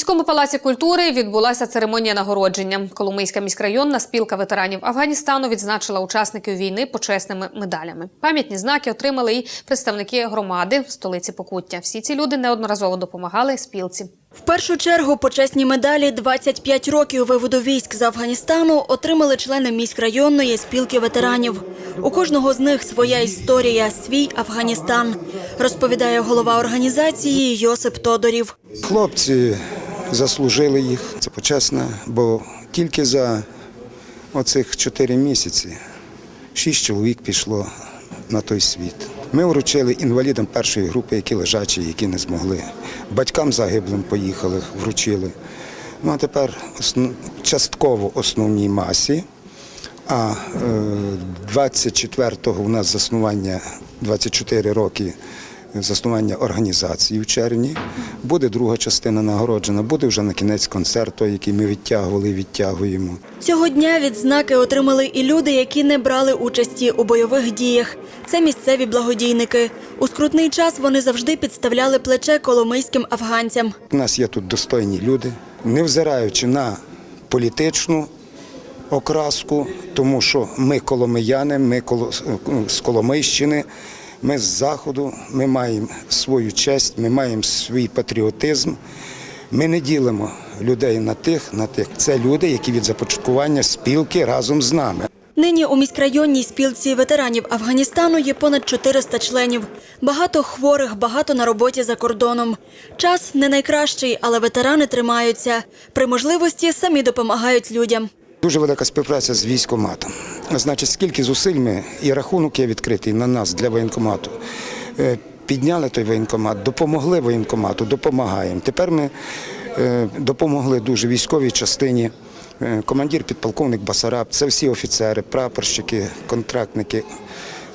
міському палаці культури відбулася церемонія нагородження. Коломийська міськрайонна спілка ветеранів Афганістану відзначила учасників війни почесними медалями. Пам'ятні знаки отримали і представники громади в столиці Покуття. Всі ці люди неодноразово допомагали спілці. В першу чергу почесні медалі 25 років виводу військ з Афганістану отримали члени міськрайонної спілки ветеранів. У кожного з них своя історія, свій Афганістан, розповідає голова організації Йосип Тодорів. Хлопці заслужили їх, це почесно, бо тільки за оцих чотири місяці шість чоловік пішло на той світ. Ми вручили інвалідам першої групи, які лежачі, які не змогли. Батькам загиблим поїхали, вручили. Ну а тепер основ- частково основній масі. А е, 24-го у нас заснування 24 роки заснування організації в червні. Буде друга частина нагороджена, буде вже на кінець концерт, той, який ми відтягували і відтягуємо. Цього дня відзнаки отримали і люди, які не брали участі у бойових діях. Це місцеві благодійники. У скрутний час вони завжди підставляли плече коломийським афганцям. У нас є тут достойні люди, невзираючи на політичну окраску, тому що ми коломияни, ми коло- з Коломийщини, ми з Заходу, ми маємо свою честь, ми маємо свій патріотизм. Ми не ділимо людей на тих, на тих. Це люди, які від започаткування спілки разом з нами. Нині у міськрайонній спілці ветеранів Афганістану є понад 400 членів. Багато хворих, багато на роботі за кордоном. Час не найкращий, але ветерани тримаються. При можливості самі допомагають людям. Дуже велика співпраця з військоматом. Значить, скільки зусиль ми і рахунок є відкритий на нас для воєнкомату. Е, Підняли той воєнкомат, допомогли воєнкомату, допомагаємо. Тепер ми е, допомогли дуже військовій частині. Е, Командир підполковник Басараб, це всі офіцери, прапорщики, контрактники.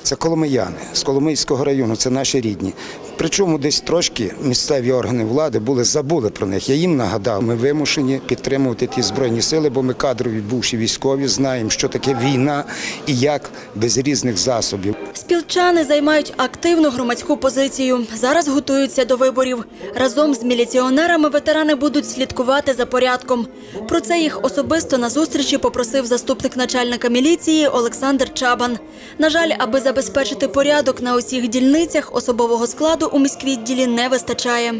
Це коломияни з Коломийського району, це наші рідні. Причому десь трошки місцеві органи влади були забули про них. Я їм нагадав, ми вимушені підтримувати ті збройні сили, бо ми кадрові бувші військові, знаємо, що таке війна і як без різних засобів. Спілчани займають активну громадську позицію. Зараз готуються до виборів. Разом з міліціонерами ветерани будуть слідкувати за порядком. Про це їх особисто на зустрічі попросив заступник начальника міліції Олександр Чабан. На жаль, аби забезпечити порядок на усіх дільницях, особового складу у міськвідділі не вистачає.